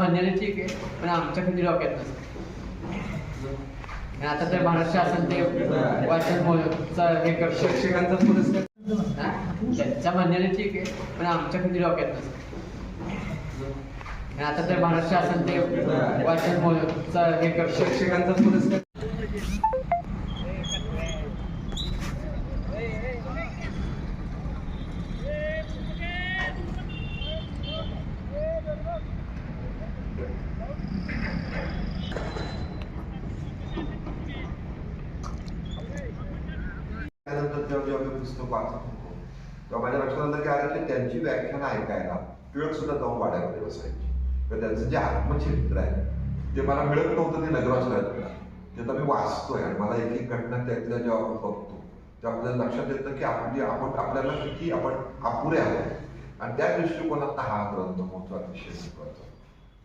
म्हणण्याने ठीक आहे पण आमच्या कधी डोक्यात नसतं. आता तर महाराष्ट्र शासन ते वाचन मोहिमेचं हे करतं. शिक्षकांचा पुरस्कार. हा? त्यांच्या म्हणण्याने ठीक आहे पण आमच्या कधी डोक्यात नसतं. आता तर महाराष्ट्र शासन ते वाचन मोहिमेचं हे करतं. शिक्षकांचा पुरस्कार. जेव्हा जेव्हा मी पुस्तक वाचत होतो. तेव्हा माझ्या लक्षात आलं की अरे ते त्यांची व्याख्यानं ऐकायला टिळक सुद्धा जाऊन वाड्यामध्ये बसायची. तर त्यांचं जे आत्मचरित्र आहे ते मला मिळत नव्हतं ते नगराचं ते आता मी वाचतोय आणि मला एक एक घटना त्यातल्या जेव्हा आपण बघतो तेव्हा आपल्याला लक्षात येतं की आपली आपण आपल्याला किती आपण अपुरे आहोत. आणि त्या दृष्टिकोनात हा ग्रंथ महोत्सव अतिशय महत्त्वाचा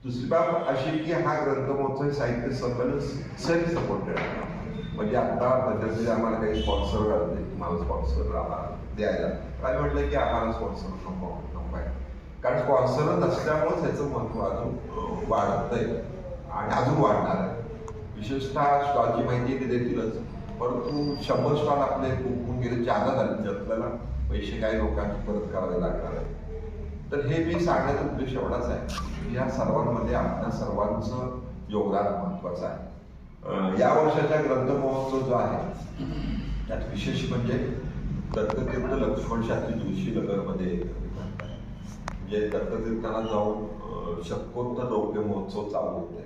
दुसरी बाब अशी की हा ग्रंथ महोत्सव साहित्य संमेलन सेल्फ सपोर्टेड म्हणजे आता मध्यंतरी आम्हाला काही स्पॉन्सर घालते तुम्हाला स्पॉन्सर आम्हाला द्यायला. आम्ही म्हटलं की आम्हाला स्पॉन्सर नको नको आहे. कारण स्पॉन्सर नसल्यामुळेच ह्याचं महत्त्व अजून वाढत आहे आणि अजून वाढणार आहे. विशेषतः स्टॉलची माहिती ते देतीलच. परंतु शंभर स्टॉल आपले होऊन गेले जादा झाले. जे आपल्याला पैसे काही लोकांची परत करावे लागणार आहे तर हे मी सांगण्याचा उद्देश एवढाच आहे. की या सर्वांमध्ये आपल्या सर्वांचं योगदान महत्वाचं आहे. या वर्षाचा ग्रंथ महोत्सव जो आहे त्यात विशेष म्हणजे दत्ततीर्थ लक्ष्मण शास्त्री जोशी नगरमध्ये म्हणजे दत्ततीर्थाला जाऊन शक्कोत्तर रौप्य महोत्सव चालू होते.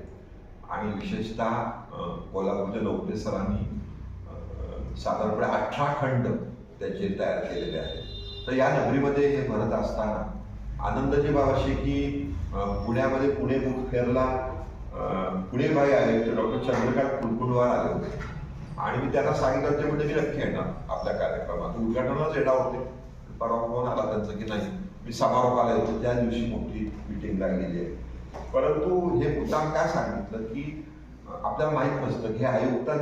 आणि विशेषतः कोल्हापूरच्या लवटे सरांनी साधारणपणे अठरा खंड त्याचे तयार केलेले आहेत. तर या नगरीमध्ये हे भरत असताना आनंदाची बाब अशी की पुण्यामध्ये पुणे बुक फेअरला पुणे बाई आले होते. डॉक्टर चंद्रकांत कुलकुंडवार आले होते. आणि मी त्यांना सांगितलं ते म्हणजे मी नक्की येणार आपल्या कार्यक्रमात. उद्घाटनच येणार होते. परवा फोन आला त्यांचं की नाही? मी समारोपाला येतो त्या दिवशी मोठी मिटिंग लागलेली आहे. परंतु हे मुद्दाम काय सांगितलं की आपल्याला माहीत नसतं की हे आयुक्तां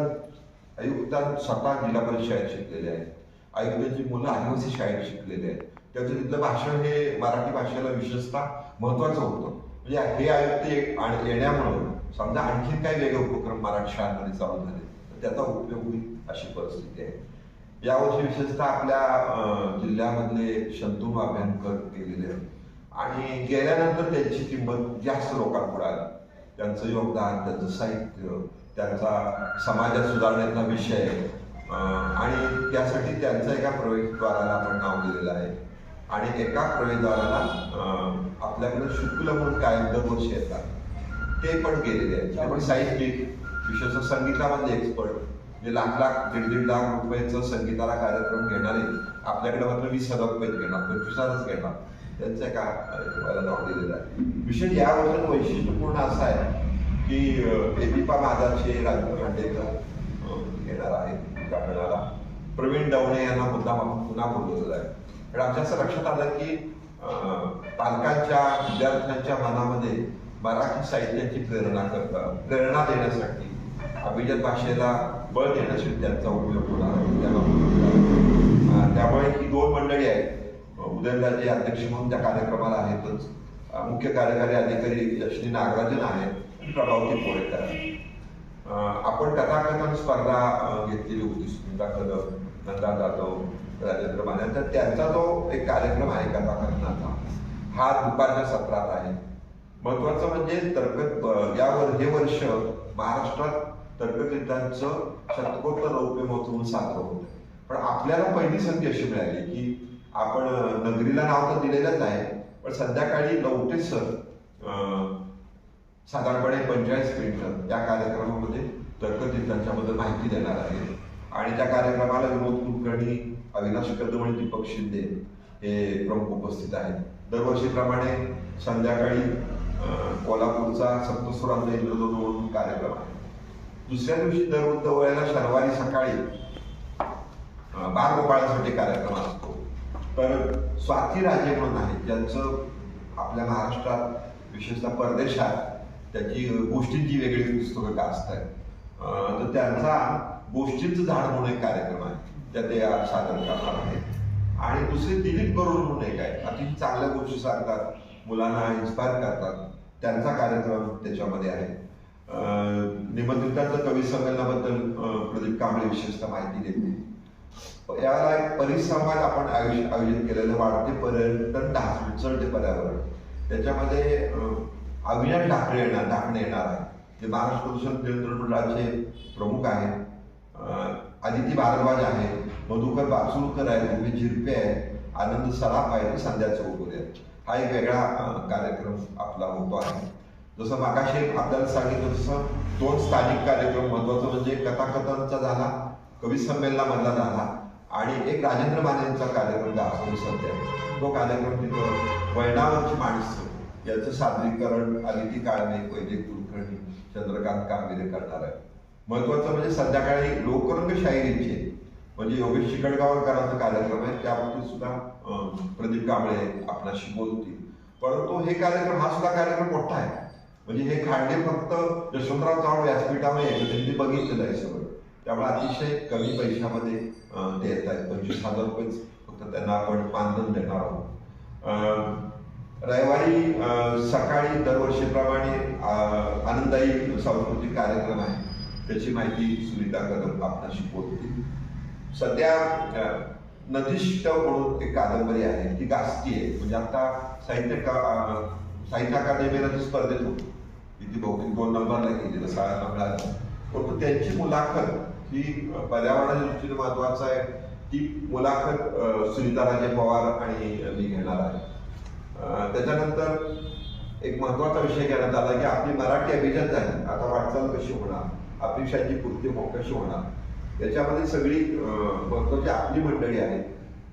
आयुक्तां स्वतः जिल्हा परिषद शाळेत शिकलेले आहेत. आयुक्तांची मुलं आदिवासी शाळेत शिकलेले आहेत. त्याचं तिथलं भाषण हे मराठी भाषेला विशेषतः महत्वाचं होतं. म्हणजे हे आयुक्त येण्यामुळं समजा आणखी काही वेगळे उपक्रम मराठी शाळांमध्ये चालू झाले. त्याचा उपयोग होईल अशी परिस्थिती आहे. यावर्षी विशेषतः आपल्या जिल्ह्यामधले शंतनू अभ्यंकर गेलेले आणि गेल्यानंतर त्यांची किंमत जास्त लोकांपुढे आली. त्यांचं योगदान त्यांचं साहित्य त्यांचा समाजात सुधारण्याचा विषय आणि त्यासाठी त्यांचं एका प्रवेशद्वाराला आपण नाव दिलेलं आहे. आणि एका प्रवेशद्वाराला आपल्याकडे शुक्ल म्हणून कायम दरवर्षी येतात ते पण गेलेले आहेत. साहित्यिक विशेषतः संगीतामधले एक्सपर्ट म्हणजे लाख लाख दीड दीड लाख रुपयाचं संगीताला कार्यक्रम घेणारे आपल्याकडे मात्र वीस हजार रुपये घेणार पंचवीस हजारच घेणार. त्यांचं एका कार्यक्रमाला नाव दिलेलं आहे. विशेष या वर्षात वैशिष्ट्यपूर्ण असं आहे की एबीपा माझाचे राजू खांडेकर घेणार आहेत उद्घाटनाला प्रवीण डवणे यांना मुद्दा आपण पुन्हा बोलवलेलं आहे. पण आमच्या असं लक्षात आलं की पालकांच्या विद्यार्थ्यांच्या मनामध्ये मराठी साहित्याची प्रेरणा करतात प्रेरणा देण्यासाठी अभिजात भाषेला बळ देण्यासाठी त्यांचा उपयोग होणार त्याला त्यामुळे ही दोन मंडळी आहेत. उदयनराजे अध्यक्ष म्हणून त्या कार्यक्रमाला आहेतच मुख्य कार्यकारी अधिकारी यशनी नागराजन आहेत. प्रभावती पोळेकर आहेत. आपण कथाकथन स्पर्धा घेतलेली होती. सुनीता कदम नंदा जाधव राजेंद्र माने. तर त्यांचा जो एक कार्यक्रम आहे कथाकथनाचा. हा दुपारच्या सत्रात आहे. महत्वाचं म्हणजे तर्क यावर हे वर्ष महाराष्ट्रात तर्कसिद्धांचं शतकोत्तर रौप्य महोत्सव म्हणून साजरं होतं. पण आपल्याला पहिली संधी अशी मिळाली की आपण नगरीला नाव तर दिलेलंच आहे पण संध्याकाळी लवटेच सर अं, साधारणपणे पंचेचाळीस मिनिटं या कार्यक्रमामध्ये तर्कचित्रांच्याबद्दल माहिती देणार आहे. आणि त्या कार्यक्रमाला विनोद कुलकर्णी अविनाश कदम आणि दीपक शिंदे हे प्रमुख उपस्थित आहेत. दरवर्षीप्रमाणे संध्याकाळी कोल्हापूरचा सप्तस्वरांचा इंद्रधनु म्हणून कार्यक्रम आहे. दुसऱ्या दिवशी दर वेळेला शनिवारी सकाळी अं, बालगोपाळासाठी कार्यक्रम असतो. तर स्वाती राजे म्हणून आहेत ज्यांचं आपल्या महाराष्ट्रात विशेषतः परदेशात त्याची गोष्टींची वेगळी पुस्तकं गाजत आहेत तर त्यांचा गोष्टींचं झाड म्हणून एक कार्यक्रम आहे त्या ते सादर करणार आहेत. आणि दुसरे दिलीप करोड म्हणून एक आहे अतिशय चांगल्या गोष्टी सांगतात मुलांना इन्स्पायर करतात त्यांचा कार्यक्रम त्याच्यामध्ये आहे. निमंत्रितांचं कवी संमेलनाबद्दल प्रदीप कांबळे विशेषतः माहिती देते याला एक परिसंवाद आपण आयोजित आयोजित केलेलं वाढते पर्यटन ढास उचलते पर्यावरण त्याच्यामध्ये अविनाश ढाकणे येणार ढाकणे येणार आहे ते महाराष्ट्र प्रदूषण नियंत्रण मंडळाचे प्रमुख आहेत. आदिती भारद्वाज आहे मधुकर बाचुलकर आहे उमे झिरपे आहे आनंद सराफ आहे संध्या चौगुले हा एक वेगळा कार्यक्रम आपला होतो आहे. जसं मागाशी आपल्याला सांगितलं तसं दोन स्थानिक कार्यक्रम महत्वाचं म्हणजे कथाकथनचा झाला कवी संमेलनामधला झाला आणि एक राजेंद्र मानेंचा कार्यक्रम असतो सध्या तो कार्यक्रम तिथं वैणावरची माणसं याचं सादरीकरण अदिती काळमे वैदिक कुलकर्णी चंद्रकांत कामगिरे करणार आहे महत्वाचं म्हणजे संध्याकाळी लोकरंग शाहिरीचे म्हणजे योगेश चिकटगावकरांचा कार्यक्रम आहे. त्याबाबतीत सुद्धा प्रदीप कांबळे आपल्याशी बोलतील. परंतु हे कार्यक्रम हा सुद्धा कार्यक्रम मोठा आहे. म्हणजे हे खांडे फक्त यशवंतराव चव्हाण व्यासपीठामध्ये यायचं त्यांनी बघितलेलं आहे सगळं. त्यामुळे अतिशय कमी पैशामध्ये ते येत आहेत. पंचवीस हजार रुपये फक्त त्यांना आपण मानधन देणार आहोत. रविवारी सकाळी दरवर्षीप्रमाणे आनंददायी सांस्कृतिक कार्यक्रम आहे. त्याची माहिती सुनीता कदम आपल्याशी बोलतील. सध्या अं, नदिष्ट म्हणून एक कादंबरी आहे ती गाजती आहे. म्हणजे आता साहित्य का साहित्य अकादमीला ती स्पर्धेत होती. ती बहुतेक दोन नंबरला गेली शाळा नंबर परंतु त्यांची मुलाखत ही पर्यावरणाच्या दृष्टीने महत्वाचं आहे. ती मुलाखत सुनीताराजे पवार आणि मी घेणार आहे. त्याच्यानंतर एक महत्त्वाचा विषय घेण्यात आला की आपली मराठी अभिजात झाली आता वाटचाल कशी होणार? आपली पूर्ती कशी होणार? याच्यामध्ये सगळी महत्वाची आपली मंडळी आहे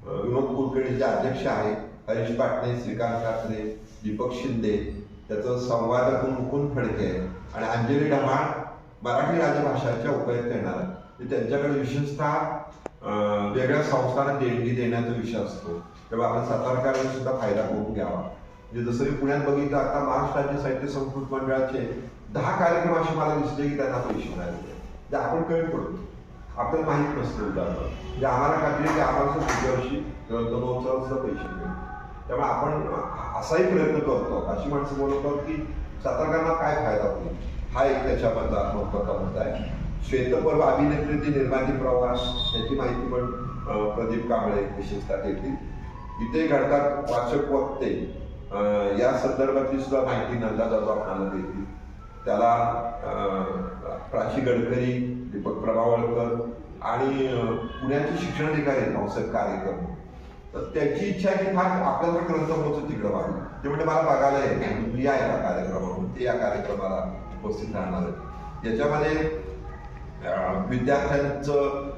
विनोद कुलकर्णीचे अध्यक्ष आहेत. हरीश पाटणे श्रीकांत कात्रे दीपक शिंदे त्याचं संवादातून मुकुंद फडके आहे आणि अंजली ढमाळ मराठी राजभाषांच्या उपयोग करणार ते म्हणजे त्यांच्याकडे विशेषतः अं, वेगळ्या संस्थांना देणगी देण्याचा विषय असतो. तेव्हा आपण सातारकरांनी सुद्धा फायदा करून घ्यावा. म्हणजे जसं मी पुण्यात बघितलं आता महाराष्ट्र राज्य साहित्य संस्कृत मंडळाचे दहा कार्यक्रम असे मला दिसले की त्यांना पैसे मिळाले जे आपण कमी पडतो. आपल्याला माहीत नसतं उदाहरण. म्हणजे आम्हाला खात्री की आम्हाला पुढच्या वर्षी ग्रंथमहोत्सवाला सुद्धा पैसे मिळेल त्यामुळे आपण असाही प्रयत्न करतो. अशी माणसं बोलवतात की सातारकरांना काय फायदा होईल? हा एक त्याच्यामधला महत्त्वाचा मुद्दा आहे. श्वेतपर्व अभिनेत्री ते निर्माती प्रवास याची माहिती पण प्रदीप कांबळे विशेषतः देतील. इथे घडतात वाचक वक्ते. या संदर्भातली सुद्धा माहिती नंदा जाधव आपल्याला देतील. त्याला प्राची गडकरी दीपक प्रभावळकर आणि अं, पुण्याचे शिक्षणाधिकारी नवसाहेब कार्यक्रम. तर त्याची इच्छा आहे की फार आपल्याला ग्रंथ होतो तिकडं व्हावं ते म्हणजे मला बघायला येते आहे या एका कार्यक्रमावर. ते या कार्यक्रमाला उपस्थित राहणार आहे याच्यामध्ये विद्यार्थ्यांचं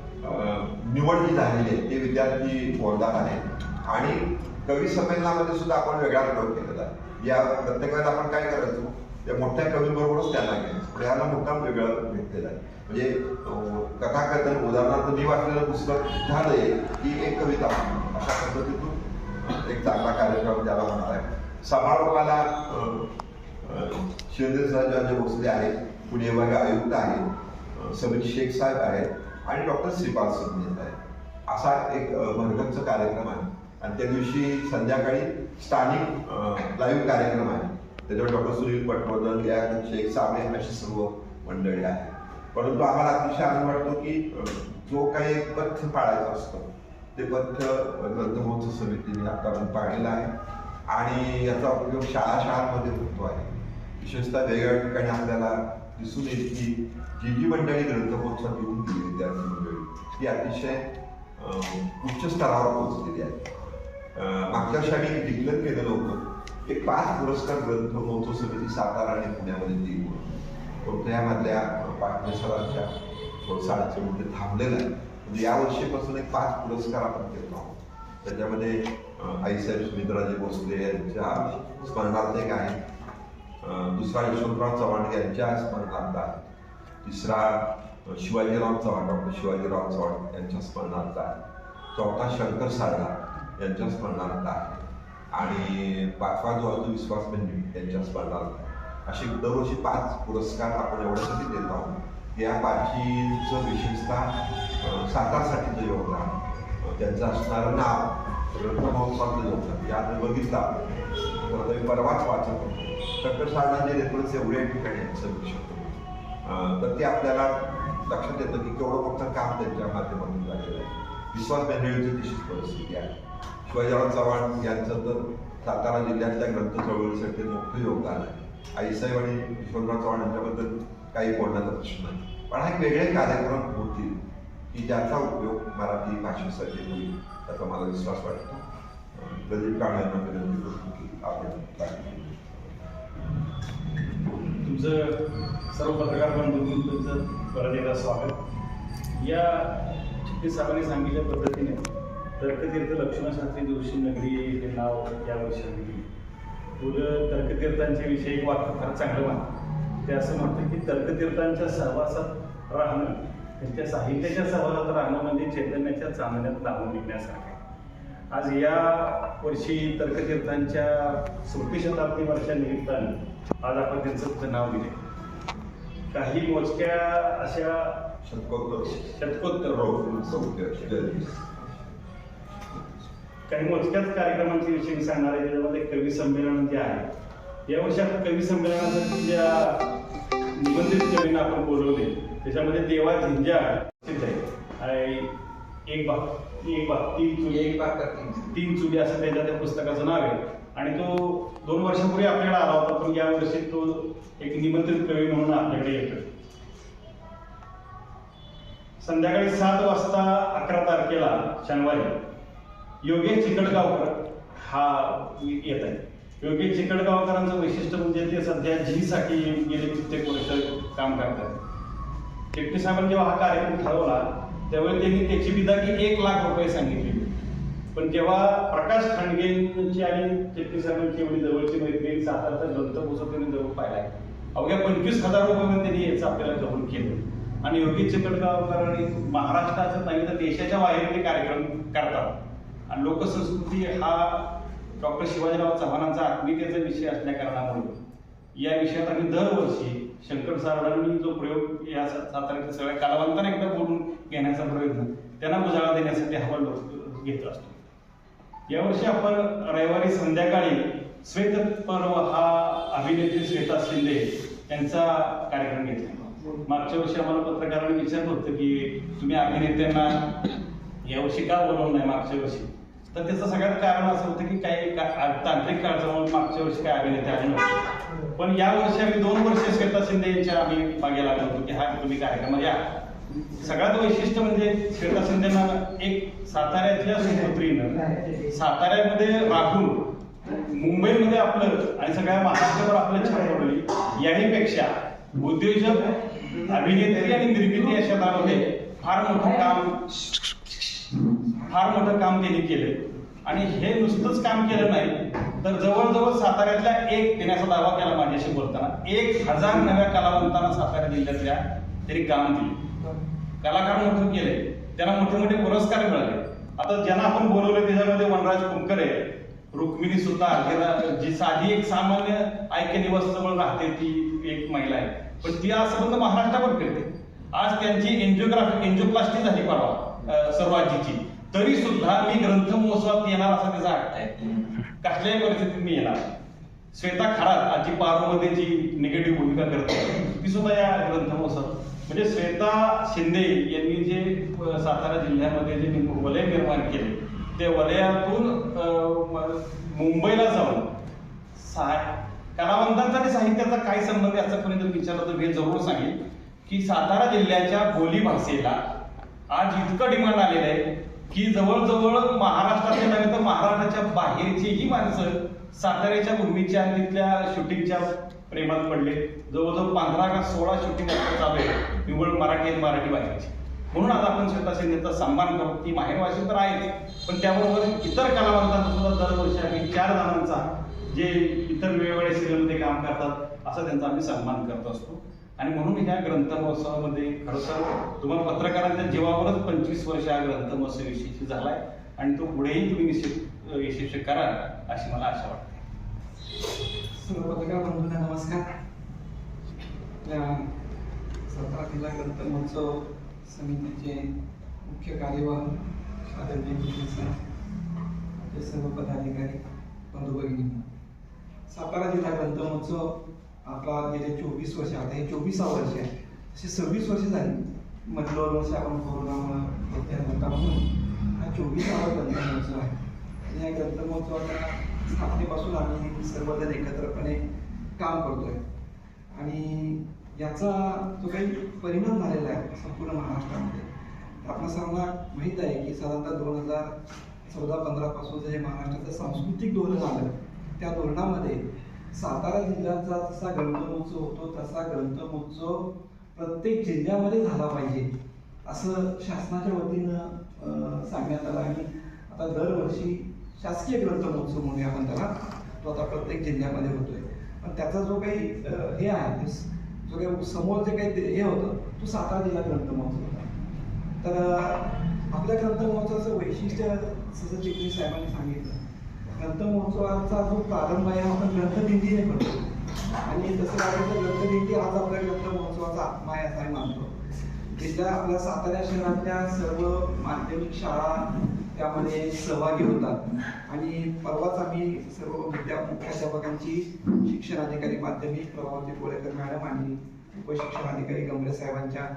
निवड जी झालेली आहे ते विद्यार्थी बोलदार आहेत. आणि कवी संमेलनामध्ये सुद्धा आपण वेगळा प्रयोग केलेला आहे. या प्रत्येक वेळेला आपण काय करायचो? त्या मोठ्या कवींबरोबरच त्यांना घ्यायचं. पण याला मोठा वेगळं भेटलेला आहे. म्हणजे कथाकथन उदाहरणार्थ मी वाचलेलं पुस्तक झालंय की एक कविता. अशा पद्धतीतून एक चांगला कार्यक्रम त्याला होणार आहे. समारोपाला अं, भोसले आहेत पुणे विभाग आयुक्त आहेत समीर शेख साहेब आहेत आणि डॉक्टर श्रीपाल सिंग आहेत. असा एक भरगमचा कार्यक्रम आहे. आणि त्या दिवशी संध्याकाळी स्थानिक लाईव्ह कार्यक्रम आहे. त्याच्यावर डॉक्टर सुनील पटवर्धन या शेख साबळे अशी सर्व मंडळी आहेत. परंतु आम्हाला अतिशय आनंद वाटतो की जो काही एक पथ्य पाळायचं असतं ते पथ्य ग्रंथमहोत्सव समितीने आतापर्यंत पाळलेलं आहे. आणि याचा उपयोग शाळा शाळांमध्ये होतो आहे. विशेषतः वेगवेगळ्या ठिकाणी आपल्याला दिसून येईल की जी जी मंडळी ग्रंथमहोत्सवात येऊन गेली विद्यार्थी मंडळी ती अतिशय उच्च स्तरावर पोहोचलेली आहे. मागच्या वर्षी आम्ही डिक्लेअर केलेलं होतं एक पाच पुरस्कार ग्रंथ महोत्सव समिती सातारा आणि पुण्यामध्ये देईल म्हणून परंतु यामधल्या पाटणे सरांच्या थांबलेलं आहे म्हणजे यावर्षीपासून एक पाच पुरस्कार आपण देतो आहोत. त्याच्यामध्ये आईसाहेब सुमित्राजी भोसले यांच्या स्मरणार्थ एक आहे. दुसरा यशवंतराव चव्हाण यांच्या स्मरणार्थ आहे. तिसरा शिवाजीराव चव्हाण डॉक्टर शिवाजीराव चव्हाण यांच्या स्मरणार्थ आहे. चौथा शंकर सारडा यांच्या स्मरणार्थ आहे. आणि पाचवा जो आहे तो विश्वास बेंडे यांच्या स्मरणार्थ आहे. असे दरवर्षी पाच पुरस्कार आपण एवढ्यासाठी देत आहोत. या पाचीचं विशेषतः सातारसाठीचं योगदान त्यांचं असणारं नाव ग्रंथ महोत्सवातलं योगदान जर बघितला. तर आता मी परवाच वाचत होतो. डॉक्टर साहेबांचे रेफरन्स एवढ्या ठिकाणी सांगू शकतो. तर ते आपल्याला लक्षात येतं की केवढं मोठं काम त्यांच्या माध्यमातून झालेलं आहे. विश्वास बेंडळीची तशीच परिस्थिती आहे. शिवाजीराव चव्हाण यांचं तर सातारा जिल्ह्यातल्या ग्रंथ चळवळीसाठी मोठं योगदान आहे. आईसाहेब आणि यशवंतराव चव्हाण यांच्याबद्दल काही बोलण्याचा प्रश्न नाही. पण हा वेगळे कार्यक्रम होतील की ज्याचा उपयोग मराठी भाषेसाठी होईल त्याचा मला विश्वास वाटतो. प्रदीप काळे यांना विनंती करतो की आपण तुमचं सर्व पत्रकार बंधूंनी तुमचं परत एकदा स्वागत. या चित्ते साहेबांनी सांगितल्या पद्धतीने तर्कतीर्थ लक्ष्मणशास्त्री जोशी नगरी हे नाव यावर्षी दिली. पुढं तर्कतीर्थांच्या विषयी एक वाक्य फार चांगलं म्हणतं ते असं म्हणतं की तर्कतीर्थांच्या सहवासात राहणं त्यांच्या साहित्याच्या सहवासात राहणं म्हणजे चैतन्याच्या चांदण्यात लावून निघण्यासारखं आज या वर्षी तर्कतीर्थांच्या सोळी शताब्दी वर्षा निमित्तानं आज आपण त्यांचं नाव दिले काही मोजक्या अशा शतकोत्तर. शतकोत्तर. काही मोजक्याच कार्यक्रमांच्या विषयी सांगणारे त्याच्यामध्ये कवी संमेलन जे आहे. यावर्षी आपण कवी संमेलनासाठी ज्या निबंधित कवींना आपण बोलवले त्याच्यामध्ये देवा झिंजा आहे. एक बाग एक बाग तीन चुली एक करतील तीन चुली. असं त्याच्या त्या पुस्तकाचं नाव आहे. आणि तो दोन वर्षापूर्वी आपल्याला आला होता पण या वर्षी तो एक निमंत्रित कवी म्हणून आपल्याकडे येतो संध्याकाळी सात वाजता अकरा तारखेला शनिवारी. योगेश चिकडगावकर हा येत आहे. योगेश चिकडगावकरांचं वैशिष्ट्य म्हणजे ते सध्या झीसाठी गेले कित्येक वर्ष काम करतात शेट्टी साहेबांनी जेव्हा हा कार्यक्रम ठरवला त्यावेळी त्यांनी त्याची विदागी एक लाख रुपये सांगितले. पण जेव्हा प्रकाश खांडगेंची आणि शेट्टी साहेबांची एवढी जवळची मैत्रीण सातारचा ग्रंथ त्यांनी जवळ पाहिलाय अवघ्या पंचवीस हजार रुपये त्यांनी याचं आपल्याला कबूल केलं. आणि योगी चिकटगावकर महाराष्ट्राचं नाही तर देशाच्या बाहेर ते कार्यक्रम करतात. आणि लोकसंस्कृती हा डॉक्टर शिवाजीराव चव्हाणांचा आत्मीयतेचा विषय असल्या कारणामुळे या विषयात आम्ही दरवर्षी शंकर सारडांनी जो प्रयोग या सा- सगळ्या कलावंतांना एकदा बोलून घेण्याचा प्रयत्न त्यांना उजाळा देण्यासाठी हा लोक घेत असतो. यावर्षी आपण रविवारी संध्याकाळी श्वेत पर्व हा अभिनेत्री श्वेता शिंदे यांचा कार्यक्रम घेतला. मागच्या वर्षी आम्हाला पत्रकारांनी विचारलं होतं की तुम्ही अभिनेत्यांना यावर्षी का बोलवलं नाही मागच्या वर्षी? तर त्याचं सगळ्यात कारण असं होतं की काही तांत्रिक तांत्रिक काळजामुळे मागच्या वर्षी काय अभिनेते आले नव्हते. पण या वर्षी आम्ही दोन वर्ष श्वेता शिंदे यांच्या आम्ही मागे लागलो होतो की हा तुम्ही कार्यक्रमात या. सगळ्यात वैशिष्ट्य म्हणजे श्वेता शिंदेना एक साताऱ्यातल्या सुपुत्रीनं साताऱ्यामध्ये राहून मुंबईमध्ये आपलं आणि सगळ्या महाराष्ट्रावर आपलं छान पडली. याहीपेक्षा उद्योजक अभिनेत्री आणि निर्मिती या क्षेत्रामध्ये फार मोठं काम फार मोठं काम त्यांनी केलंय. आणि हे नुसतंच काम केलं नाही तर जवळजवळ साताऱ्यातल्या एक देण्याचा दावा केला माझ्याशी बोलताना एक हजार नव्या कलावंतांना सातारा जिल्ह्यातल्या त्यांनी काम दिले. कलाकार मोठं केले त्यांना मोठे मोठे पुरस्कार मिळाले. आता ज्यांना आपण बोलवलं त्याच्यामध्ये वनराज कुंकर आहे रुक्मिणी सुद्धा जी साधी एक सामान्य ऐक्य निवास जवळ राहते ती एक महिला आहे. पण ती आज संबंध महाराष्ट्रावर फिरते. आज त्यांची एन्जिओग्राफी एन्जिओप्लास्टी झाली परवा सर्वाजीची. तरी सुद्धा मी ग्रंथ महोत्सवात येणार असा त्याचा हट्ट आहे. कसल्याही परिस्थितीत मी येणार श्वेता खरात आजी पारोमध्ये जी निगेटिव्ह भूमिका करते ती सुद्धा या ग्रंथ महोत्सवात म्हणजे श्वेता शिंदे यांनी जे सातारा जिल्ह्यामध्ये जे वलय निर्माण केले ते वलयातून मुंबईला जाऊन कलावंतांचा आणि साहित्याचा काय संबंध असं कोणी जर विचारलं तर मी जरूर सांगेन की सातारा जिल्ह्याच्या बोली भाषेला आज इतकं डिमांड आलेलं आहे की जवळजवळ महाराष्ट्रातल्या नव्हे तर महाराष्ट्राच्या बाहेरचीही माणसं साताऱ्याच्या भूमीच्या तिथल्या शूटिंगच्या प्रेमात पडले. जवळजवळ पंधरा का सोळा शूटिंग चालू आहे निवड मराठी आणि मराठी भाषेची म्हणून आज आपण श्वेता शिंदेचा सन्मान करतो ती माहेर भाषा तर आहेच. पण त्याबरोबर इतर कलावंतांचा सुद्धा दरवर्षी आम्ही चार जणांचा जे इतर वेगवेगळ्या सिरियलमध्ये काम करतात असा त्यांचा आम्ही सन्मान करत असतो. आणि म्हणून ह्या ग्रंथ महोत्सवामध्ये खरं तर तुम्हाला पत्रकारांच्या जीवावरच पंचवीस वर्ष हा ग्रंथ महोत्सव झाला झालाय आणि तो पुढेही तुम्ही निश्चित यशस्वी कराल अशी मला आशा वाटते. सर्व पत्रकार बंधूंना नमस्कार. आपल्या सातारा जिल्हा ग्रंथ महोत्सव समितीचे मुख्य कार्यवाह आदरणीय ते सर्व पदाधिकारी बंधू भगिनी सातारा जिल्हा ग्रंथ महोत्सव आपला गेले चोवीस वर्ष आता हे चोवीसावं वर्ष आहे. असे सव्वीस वर्ष झाली. मधलं वर्ष आपण कोरोनामुळे म्हणून हा चोवीसावा ग्रंथ महोत्सव आहे. आणि या ग्रंथ महोत्सवाच्या स्थापनेपासून आम्ही सर्वजण एकत्रपणे काम करतोय. आणि याचा जो काही परिणाम झालेला आहे संपूर्ण महाराष्ट्रामध्ये तर आपल्या सर्वांना माहीत आहे की साधारणतः दोन हजार चौदा पंधरापासून जे महाराष्ट्राचं सांस्कृतिक धोरण आलं त्या धोरणामध्ये सातारा जिल्ह्याचा जसा ग्रंथमहोत्सव होतो तसा ग्रंथमहोत्सव प्रत्येक जिल्ह्यामध्ये झाला पाहिजे असं शासनाच्या वतीनं सांगण्यात आलं. आणि आता दरवर्षी शासकीय ग्रंथमहोत्सव म्हणूया आपण त्याला तो आता प्रत्येक जिल्ह्यामध्ये होतोय. पण त्याचा जो काही हे आहे जो काही समोर जे काही ते- हे होतं तो सातारा जिल्हा ग्रंथमहोत्सव होता. तर आपल्या ग्रंथमहोत्सवाचं वैशिष्ट्य जसं चिखली साहेबांनी सांगितलं ग्रंथमहोत्सवाचा जो प्रारंभ आहे आपण ग्रंथदिंडीने करतो आणि तसं बघायचं तर ग्रंथदिंडी आज आपल्या ग्रंथमहोत्सवाचा आत्मा आहे असं मानतो. तिथल्या आपल्या सातारा शहरातल्या सर्व माध्यमिक शाळा त्यामध्ये सहभागी होतात. आणि परवाच आम्ही सर्व विद्या मुख्याध्यापकांची शिक्षण अधिकारी माध्यमिक प्रभावती कोळेकर मॅडम आणि उपशिक्षण अधिकारी गंभीर साहेबांच्या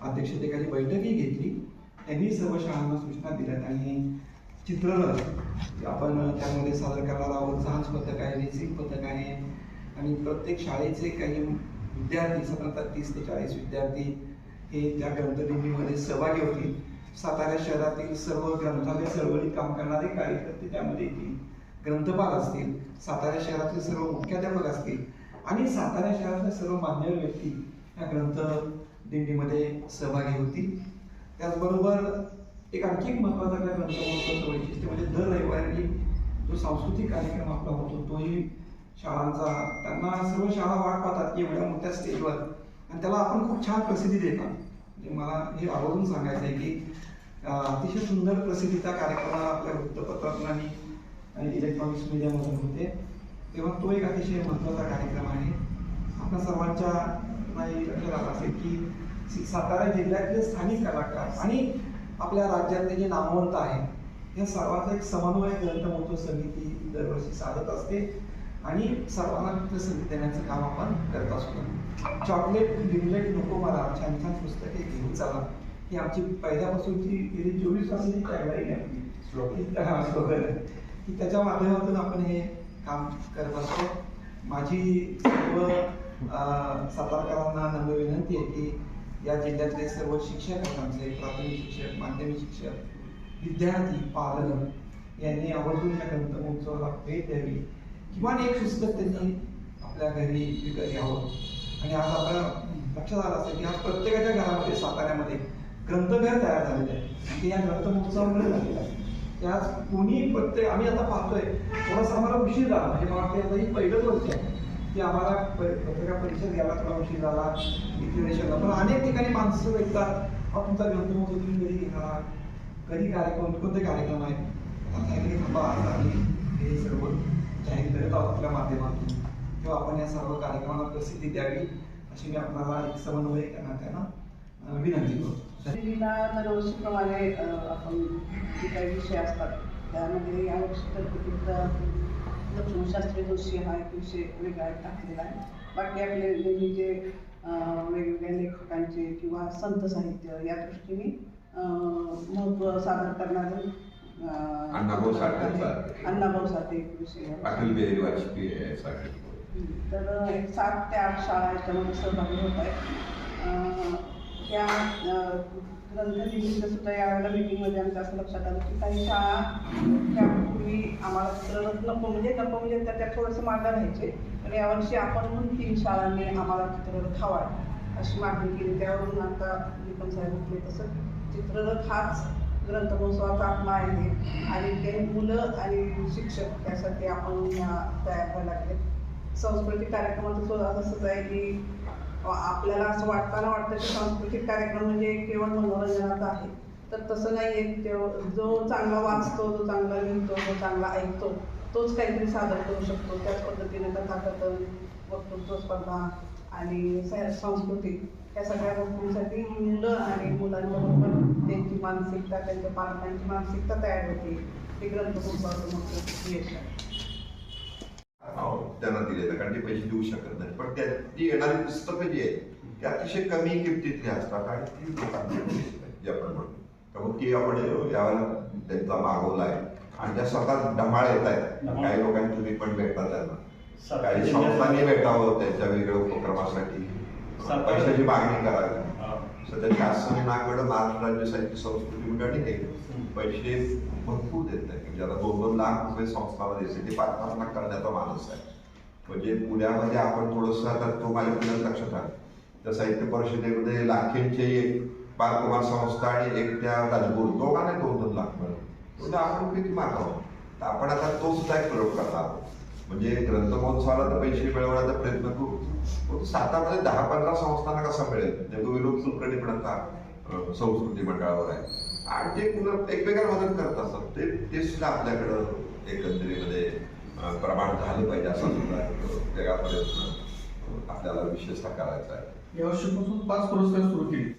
अध्यक्षतेखाली बैठकही घेतली. त्यांनी सर्व शाळांना सूचना दिल्यात आणि चित्ररथ आपण त्यामध्ये सादर करणार आहोत. झांज पथक आहे रेसिंग पथक आहे. आणि प्रत्येक शाळेचे काही विद्यार्थी साधारणतः तीस ते चाळीस विद्यार्थी हे त्या ग्रंथदिंडीमध्ये सहभागी होतील. सातारा शहरातील सर्व ग्रंथालय चळवळीत काम करणारे कार्यकर्ते त्यामध्ये येतील ग्रंथपाल असतील. सातारा शहरातील सर्व मुख्याध्यापक असतील. आणि सातारा शहरातल्या सर्व मान्यवर व्यक्ती या ग्रंथ दिंडीमध्ये सहभागी होतील. त्याचबरोबर एक आणखी एक महत्त्वाचा काय ग्रंथमहोत्सवाचं वैशिष्ट्य म्हणजे दर रविवारी जो सांस्कृतिक कार्यक्रम आपला होतो तोही शाळांचा. त्यांना सर्व शाळा वाट पाहतात की एवढ्या मोठ्या स्टेजवर आणि त्याला आपण खूप छान प्रसिद्धी देतात. म्हणजे मला हे आवडून सांगायचं आहे की अतिशय सुंदर प्रसिद्धी त्या कार्यक्रमाला आपल्या वृत्तपत्रातून आणि इलेक्ट्रॉनिक्स मीडियामधून होते. तेव्हा तो एक अतिशय महत्त्वाचा कार्यक्रम आहे. आपल्या सर्वांच्या नाही लक्षात आलं असेल की सातारा जिल्ह्यातले स्थानिक कलाकार आणि आपल्या राज्यातले जे नामवंत आहेत या सर्वांचा एक समन्वय ग्रंथ महोत्सव समिती दरवर्षी साधत असते. आणि सर्वांना तिथं संधी देण्याचं काम आपण करत असतो. चॉकलेट लिमलेट नको मला. छान छान पुस्तके घेऊन चला. ही आमची पहिल्यापासूनची गेली चोवीस तासाची टॅगलाईन आहे. की त्याच्या माध्यमातून आपण हे काम करत असतो. माझी सर्व सातारकरांना नम्र विनंती आहे की या जिल्ह्यातले सर्व शिक्षक आहेत आमचे प्राथमिक शिक्षक माध्यमिक शिक्षक विद्यार्थी पालक यांनी आवर्जून या ग्रंथ महोत्सवाला भेट द्यावी. किंवा एक पुस्तक त्यांनी आपल्या घरी विकत घ्यावं. आणि आज आपल्या लक्षात आलं असेल की आज प्रत्येकाच्या घरामध्ये साताऱ्यामध्ये ग्रंथघर तयार झालेले आहे. ते या ग्रंथ महोत्सवामुळे झालेलं आहे. ते आज कोणी प्रत्येक आम्ही आता पाहतोय थोडासा आम्हाला उशीर झाला. म्हणजे मला वाटतं आता ही पहिलंच वर्ष आहे. की आम्हाला पत्रकार परिषद घ्यायला थोडा उशीर झाला डिक्लेरेशनला पण अनेक ठिकाणी माणसं भेटतात. हा तुमचा ग्रंथ होतो तुम्ही कधी घेणार कधी कार्यक्रम कोणते कार्यक्रम आहे आता इकडे थांबा. आज आम्ही हे सर्व जाहीर करत आहोत आपल्या माध्यमातून. किंवा आपण या सर्व कार्यक्रमाला प्रसिद्धी द्यावी अशी मी आपल्याला एक समन्वय करण्यात विनंती करतो. दिल्लीला दरवर्षीप्रमाणे आपण जे काही विषय असतात त्यामध्ये यावर्षी तर जोशी हा एक विषय वेगळा टाकलेला आहे बाकी आपले अ, वेगवेगळ्या लेखकांचे किंवा संत साहित्य या दृष्टीने अ, महत्त्व सादर करणारे अण्णाभाऊ साठेंचा. अण्णाभाऊ साठे एक विषय. अटल बिहारी वाजपेयी साठी तर एक सात ते आठ शाळा याच्यामध्ये सहभागी होत आहेत त्या ग्रंथदिंडीचं सुद्धा यावेळेला मीटिंगमध्ये आमच्या असं लक्षात आलं की काही शाळा त्यापूर्वी आम्हाला चित्ररथ नको म्हणजे नको म्हणजे त्या त्यात थोडंसं मागं राहायचे. पण यावर्षी आपण म्हणून तीन शाळांनी आम्हाला चित्ररथ हवा आहे अशी मागणी केली. त्यावरून आता निकम साहेब म्हटले तसं चित्ररथ हाच ग्रंथ महोत्सवाचा आत्मा आहे आणि ते मुलं आणि शिक्षक त्यासाठी आपण या तयार व्हायला लागले. सांस्कृतिक कार्यक्रमाचं सुद्धा तसंच आहे की आपल्याला असं वाटताना वाटतं की सांस्कृतिक कार्यक्रम म्हणजे केवळ मनोरंजनाचा आहे. तर तसं नाही आहे तेव- जो चांगला वाचतो जो चांगला लिहितो जो चांगला ऐकतो तोच काहीतरी सादर करू शकतो. त्याच पद्धतीने कथाकथन वक्तृत्व स्पर्धा आणि सांस्कृतिक या सगळ्या गोष्टींसाठी मुलं आणि मुलांच्या बरोबर त्यांची मानसिकता त्यांच्या पालकांची मानसिकता तयार होते. ते ग्रंथसंपदाचं यश आहे. त्यांना दिले कारण ते पैसे देऊ शकत नाही. पण त्याची येणारी पुस्तकं जी आहेत ती अतिशय कमी किमतीतली असतात आणि ती लोकांची जे आपण म्हणतो त्यामुळे ती आपण यावेळेला त्यांचा मागवला आहे. आणि त्या स्वतः धमाळ येत आहेत. काही लोकांनी तुम्ही पण भेटता त्यांना. काही संस्थांनी भेटावं त्यांच्या वेगळ्या उपक्रमासाठी. पैशाची मागणी करावी. सध्या शासनाकडे महाराष्ट्र राज्य साहित्य संस्कृती मंडळाने पैसे भरपूर देत म्हणजे आता दोन दोन लाख रुपये संस्थाला द्यायचे ते पाच पाच लाख करण्याचा माणूस आहे. म्हणजे पुण्यामध्ये आपण थोडंसं आता तो माझ्या पुण्यात लक्षात आलं त्या साहित्य परिषदेमध्ये लाखेंचे एक बालकुमार संस्था आणि एक त्या राजगुरू दोघांना दोन दोन लाख मिळाले. म्हणजे आपण किती मागावं? तर आपण आता तो सुद्धा एक प्रयोग करणार आहोत. म्हणजे ग्रंथमहोत्सवाला तर पैसे मिळवण्याचा प्रयत्न करू पण सातारमध्ये दहा पंधरा संस्थांना कसा मिळेल? म्हणजे तो विरोध कुलकर्णी पण आता संस्कृती मंडळावर आहे. आणि ते पुन्हा एकमेकांना मदत करत असतात. ते ते सुद्धा आपल्याकडं एकंदरीमध्ये प्रमाण झालं पाहिजे असा सुद्धा वेगळा प्रयत्न आपल्याला विशेषतः करायचा आहे. यावर्षीपासून पाच पुरस्कार सुरू केले.